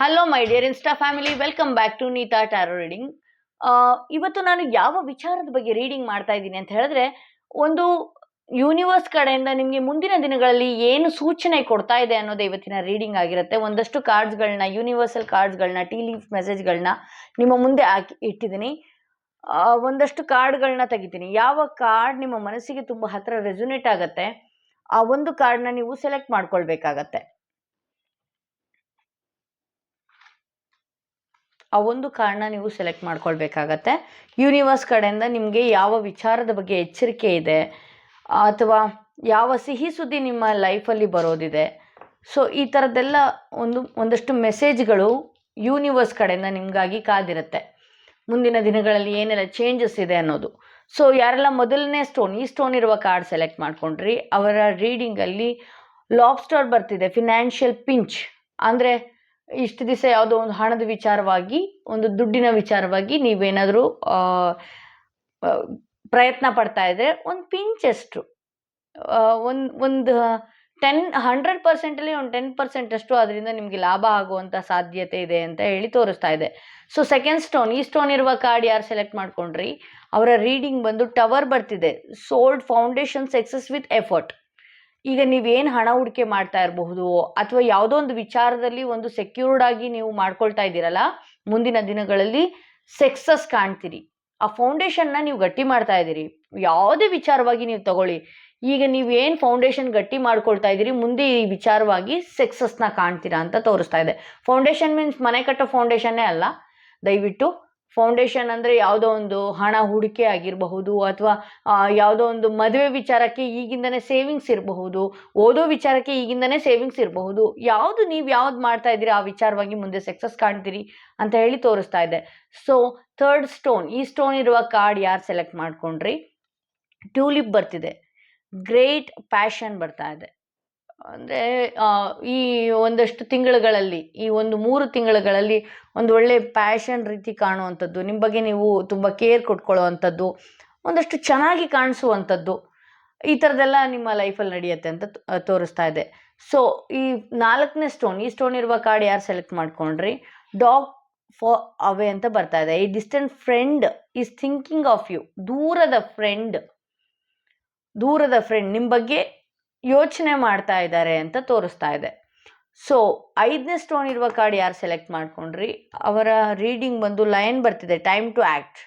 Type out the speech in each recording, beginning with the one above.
Hello my dear insta family welcome back to Neeta tarot reading ಇವತ್ತು ನಾನು ಯಾವ ವಿಚಾರದ ಬಗ್ಗೆ ರೀಡಿಂಗ್ ಮಾಡ್ತಾ ಇದ್ದೀನಿ ಅಂತ ಹೇಳಿದ್ರೆ, ಒಂದು ಯೂನಿವರ್ಸ್ ಕಡೆಯಿಂದ ನಿಮಗೆ ಮುಂದಿನ ದಿನಗಳಲ್ಲಿ ಏನು ಸೂಚನೆ ಕೊಡ್ತಾ ಇದೆ ಅನ್ನೋದು ಇವತ್ತಿನ ರೀಡಿಂಗ್ ಆಗಿರುತ್ತೆ. ಒಂದಷ್ಟು ಕಾರ್ಡ್ಸ್ಗಳನ್ನ ಯೂನಿವರ್ಸಲ್ ಕಾರ್ಡ್ಸ್ಗಳನ್ನ ಟೀ ಲೀಫ್ ಮೆಸೇಜ್ಗಳನ್ನ ನಿಮ್ಮ ಮುಂದೆ ಹಾಕಿ ಇಟ್ಟಿದ್ದೀನಿ. ಒಂದಷ್ಟು ಕಾರ್ಡ್ಗಳನ್ನ ತೆಗಿತೀನಿ. ಯಾವ ಕಾರ್ಡ್ ನಿಮ್ಮ ಮನಸ್ಸಿಗೆ ತುಂಬ ಹತ್ರ ರೆಸೊನೇಟ್ ಆಗುತ್ತೆ, ಆ ಒಂದು ಕಾರ್ಡ್ನ ನೀವು ಸೆಲೆಕ್ಟ್ ಮಾಡ್ಕೊಳ್ಬೇಕಾಗತ್ತೆ. ಆ ಒಂದು ಕಾರ್ಡ್ನ ನೀವು ಸೆಲೆಕ್ಟ್ ಮಾಡ್ಕೊಳ್ಬೇಕಾಗತ್ತೆ. ಯೂನಿವರ್ಸ್ ಕಡೆಯಿಂದ ನಿಮಗೆ ಯಾವ ವಿಚಾರದ ಬಗ್ಗೆ ಎಚ್ಚರಿಕೆ ಇದೆ, ಅಥವಾ ಯಾವ ಸಿಹಿ ಸುದ್ದಿ ನಿಮ್ಮ ಲೈಫಲ್ಲಿ ಬರೋದಿದೆ. ಸೊ ಈ ಥರದ್ದೆಲ್ಲ ಒಂದು, ಒಂದಷ್ಟು ಮೆಸೇಜ್ಗಳು ಯೂನಿವರ್ಸ್ ಕಡೆಯಿಂದ ನಿಮಗಾಗಿ ಕಾದಿರುತ್ತೆ. ಮುಂದಿನ ದಿನಗಳಲ್ಲಿ ಏನೆಲ್ಲ ಚೇಂಜಸ್ ಇದೆ ಅನ್ನೋದು. ಸೊ ಯಾರೆಲ್ಲ ಮೊದಲನೇ ಸ್ಟೋನ್ ಈ ಸ್ಟೋನ್ ಇರುವ ಕಾರ್ಡ್ ಸೆಲೆಕ್ಟ್ ಮಾಡ್ಕೊಂಡ್ರಿ, ಅವರ ರೀಡಿಂಗಲ್ಲಿ ಲಾಬ್ಸ್ಟರ್ ಬರ್ತಿದೆ ಫಿನಾನ್ಷಿಯಲ್ ಪಿಂಚ್ ಅಂದರೆ ಇಷ್ಟು ದಿವಸ ಯಾವುದೋ ಒಂದು ಹಣದ ವಿಚಾರವಾಗಿ, ಒಂದು ದುಡ್ಡಿನ ವಿಚಾರವಾಗಿ ನೀವೇನಾದರೂ ಪ್ರಯತ್ನ ಪಡ್ತಾ ಇದ್ರೆ ಒಂದು ಪಿಂಚಷ್ಟು ಒಂದು ಒಂದು ಟೆನ್, ಹಂಡ್ರೆಡ್ ಪರ್ಸೆಂಟಲ್ಲಿ ಒಂದು ಟೆನ್ ಪರ್ಸೆಂಟ್ ಅಷ್ಟು ಅದರಿಂದ ನಿಮಗೆ ಲಾಭ ಆಗುವಂಥ ಸಾಧ್ಯತೆ ಇದೆ ಅಂತ ಹೇಳಿ ತೋರಿಸ್ತಾ ಇದೆ. ಸೊ ಸೆಕೆಂಡ್ ಸ್ಟೋನ್ ಈ ಸ್ಟೋನ್ ಇರುವ ಕಾರ್ಡ್ ಯಾರು ಸೆಲೆಕ್ಟ್ ಮಾಡ್ಕೊಂಡ್ರಿ? ಅವರ ರೀಡಿಂಗ್ ಬಂದು ಟವರ್ ಬರ್ತಿದೆ. Solid foundation success with effort ಈಗ ನೀವೇನು ಹಣ ಹೂಡಿಕೆ ಮಾಡ್ತಾ ಇರಬಹುದು, ಅಥವಾ ಯಾವುದೋ ಒಂದು ವಿಚಾರದಲ್ಲಿ ಒಂದು ಸೆಕ್ಯೂರ್ಡ್ ಆಗಿ ನೀವು ಮಾಡ್ಕೊಳ್ತಾ ಇದ್ದೀರಲ್ಲ, ಮುಂದಿನ ದಿನಗಳಲ್ಲಿ ಸಕ್ಸಸ್ ಕಾಣ್ತೀರಿ. ಆ ಫೌಂಡೇಶನ್ನ ನೀವು ಗಟ್ಟಿ ಮಾಡ್ತಾ ಇದ್ದೀರಿ. ಯಾವುದೇ ವಿಚಾರವಾಗಿ ನೀವು ತಗೊಳ್ಳಿ. ಈಗ ನೀವೇನು ಫೌಂಡೇಶನ್ ಗಟ್ಟಿ ಮಾಡ್ಕೊಳ್ತಾ ಇದ್ದೀರಿ, ಮುಂದೆ ಈ ವಿಚಾರವಾಗಿ ಸಕ್ಸಸ್ನ ಕಾಣ್ತೀರಾ ಅಂತ ತೋರಿಸ್ತಾ ಇದೆ. ಫೌಂಡೇಶನ್ ಮೀನ್ಸ್ ಮನೆ ಕಟ್ಟೋ ಫೌಂಡೇಶನ್ನೇ ಅಲ್ಲ. ದಯವಿಟ್ಟು ಫೌಂಡೇಶನ್ ಅಂದರೆ ಯಾವುದೋ ಒಂದು ಹಣ ಹೂಡಿಕೆ ಆಗಿರಬಹುದು ಅಥವಾ ಯಾವುದೋ ಒಂದು ಮದುವೆ ವಿಚಾರಕ್ಕೆ ಈಗಿಂದನೇ ಸೇವಿಂಗ್ಸ್ ಇರಬಹುದು, ಓದೋ ವಿಚಾರಕ್ಕೆ ಈಗಿಂದನೇ ಸೇವಿಂಗ್ಸ್ ಇರಬಹುದು. ಯಾವುದು ನೀವು ಯಾವ್ದು ಮಾಡ್ತಾ ಇದ್ದೀರಿ, ಆ ವಿಚಾರವಾಗಿ ಮುಂದೆ ಸಕ್ಸಸ್ ಕಾಣ್ತೀರಿ ಅಂತ ಹೇಳಿ ತೋರಿಸ್ತಾ ಇದೆ. ಸೊ ಥರ್ಡ್ ಸ್ಟೋನ್ ಈ ಸ್ಟೋನ್ ಇರುವ ಕಾರ್ಡ್ ಯಾರು ಸೆಲೆಕ್ಟ್ ಮಾಡ್ಕೊಂಡ್ರಿ? ಟ್ಯೂಲಿಪ್ ಬರ್ತಿದೆ. ಗ್ರೇಟ್ ಪ್ಯಾಷನ್ ಬರ್ತಾ ಇದೆ. ಅಂದರೆ ಈ ಒಂದಷ್ಟು ತಿಂಗಳುಗಳಲ್ಲಿ, ಈ ಒಂದು ಮೂರು ತಿಂಗಳುಗಳಲ್ಲಿ ಒಂದು ಒಳ್ಳೆ ಪ್ಯಾಷನ್ ರೀತಿ ಕಾಣುವಂಥದ್ದು ನಿಮ್ಮ ಬಗ್ಗೆ ನೀವು ತುಂಬ ಕೇರ್ ಕೊಟ್ಕೊಳ್ಳುವಂಥದ್ದು, ಒಂದಷ್ಟು ಚೆನ್ನಾಗಿ ಕಾಣಿಸುವಂಥದ್ದು, ಈ ಥರದ್ದೆಲ್ಲ ನಿಮ್ಮ ಲೈಫಲ್ಲಿ ನಡೆಯುತ್ತೆ ಅಂತ ತೋರಿಸ್ತಾ ಇದೆ. ಸೊ ಈ ನಾಲ್ಕನೇ ಸ್ಟೋನ್ ಈ ಸ್ಟೋನ್ ಇರುವ ಕಾರ್ಡ್ ಯಾರು ಸೆಲೆಕ್ಟ್ ಮಾಡ್ಕೊಂಡ್ರಿ? ಡಾಗ್ ಫಾರ್ ಅವೇ ಅಂತ ಬರ್ತಾ ಇದೆ. ಈ distant friend is thinking of you ದೂರದ ಫ್ರೆಂಡ್ ದೂರದ ಫ್ರೆಂಡ್ ನಿಮ್ಮ ಬಗ್ಗೆ ಯೋಚನೆ ಮಾಡ್ತಾ ಇದ್ದಾರೆ ಅಂತ ತೋರಿಸ್ತಾ ಇದೆ. ಸೊ ಐದನೇ ಸ್ಟೋನ್ ಇರುವ ಕಾರ್ಡ್ ಯಾರು ಸೆಲೆಕ್ಟ್ ಮಾಡ್ಕೊಂಡ್ರಿ? ಅವರ ರೀಡಿಂಗ್ ಬಂದು ಲೈನ್ ಬರ್ತಿದೆ ಟೈಮ್ ಟು ಆ್ಯಕ್ಟ್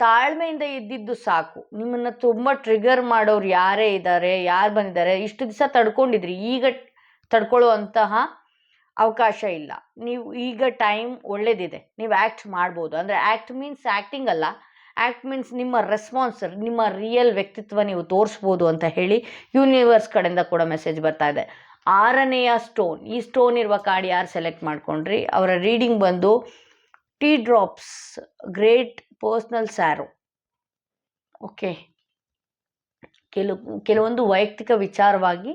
ತಾಳ್ಮೆಯಿಂದ ಇದ್ದಿದ್ದು ಸಾಕು. ನಿಮ್ಮನ್ನು ತುಂಬ ಟ್ರಿಗರ್ ಮಾಡೋರು ಯಾರೇ ಇದ್ದಾರೆ ಯಾರು ಬಂದಿದ್ದಾರೆ ಇಷ್ಟು ದಿವಸ ತಡ್ಕೊಂಡಿದ್ರಿ, ಈಗ ತಡ್ಕೊಳ್ಳುವಂತಹ ಅವಕಾಶ ಇಲ್ಲ. ನೀವು ಈಗ ಟೈಮ್ ಒಳ್ಳೆದಿದೆ. ನೀವು ಆ್ಯಕ್ಟ್ ಮಾಡ್ಬೋದು. ಅಂದರೆ ಆ್ಯಕ್ಟ್ ಮೀನ್ಸ್ ಆ್ಯಕ್ಟಿಂಗ್ ಅಲ್ಲ. ಆ್ಯಕ್ಟ್ ಮೀನ್ಸ್ ನಿಮ್ಮ ರೆಸ್ಪಾನ್ಸ್ ನಿಮ್ಮ ರಿಯಲ್ ವ್ಯಕ್ತಿತ್ವ ನೀವು ತೋರಿಸ್ಬೋದು ಅಂತ ಹೇಳಿ ಯೂನಿವರ್ಸ್ ಕಡೆಯಿಂದ ಕೂಡ ಮೆಸೇಜ್ ಬರ್ತಾ ಇದೆ. ಆರನೆಯ ಸ್ಟೋನ್ ಈ ಸ್ಟೋನ್ ಇರುವ ಕಾರ್ಡ್ ಯಾರು ಸೆಲೆಕ್ಟ್ ಮಾಡ್ಕೊಂಡ್ರಿ? ಅವರ ರೀಡಿಂಗ್ ಬಂದು ಟೀ ಡ್ರಾಪ್ಸ್ ಗ್ರೇಟ್ ಪರ್ಸ್ನಲ್ ಸ್ಯಾರು ಓಕೆ ಕೆಲವು ಕೆಲವೊಂದು ವೈಯಕ್ತಿಕ ವಿಚಾರವಾಗಿ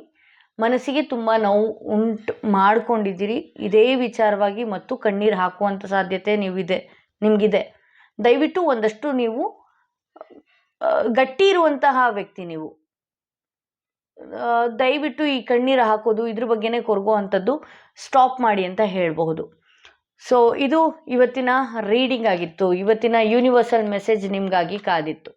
ಮನಸ್ಸಿಗೆ ತುಂಬ ನೋವು ಉಂಟು ಮಾಡ್ಕೊಂಡಿದ್ದೀರಿ. ಇದೇ ವಿಚಾರವಾಗಿ ಮತ್ತು ಕಣ್ಣೀರು ಹಾಕುವಂಥ ಸಾಧ್ಯತೆ ನೀವಿದೆ, ನಿಮಗಿದೆ. ದಯವಿಟ್ಟು ಒಂದಷ್ಟು ನೀವು ಗಟ್ಟಿ ಇರುವಂತಹ ವ್ಯಕ್ತಿ ನೀವು. ದಯವಿಟ್ಟು ಈ ಕಣ್ಣೀರು ಹಾಕೋದು, ಇದ್ರ ಬಗ್ಗೆನೇ ಕೊರಗೋ ಅಂಥದ್ದು ಸ್ಟಾಪ್ ಮಾಡಿ ಅಂತ ಹೇಳಬಹುದು. ಸೊ ಇದು ಇವತ್ತಿನ ರೀಡಿಂಗ್ ಆಗಿತ್ತು. ಇವತ್ತಿನ ಯೂನಿವರ್ಸಲ್ ಮೆಸೇಜ್ ನಿಮಗಾಗಿ ಕಾದಿತ್ತು.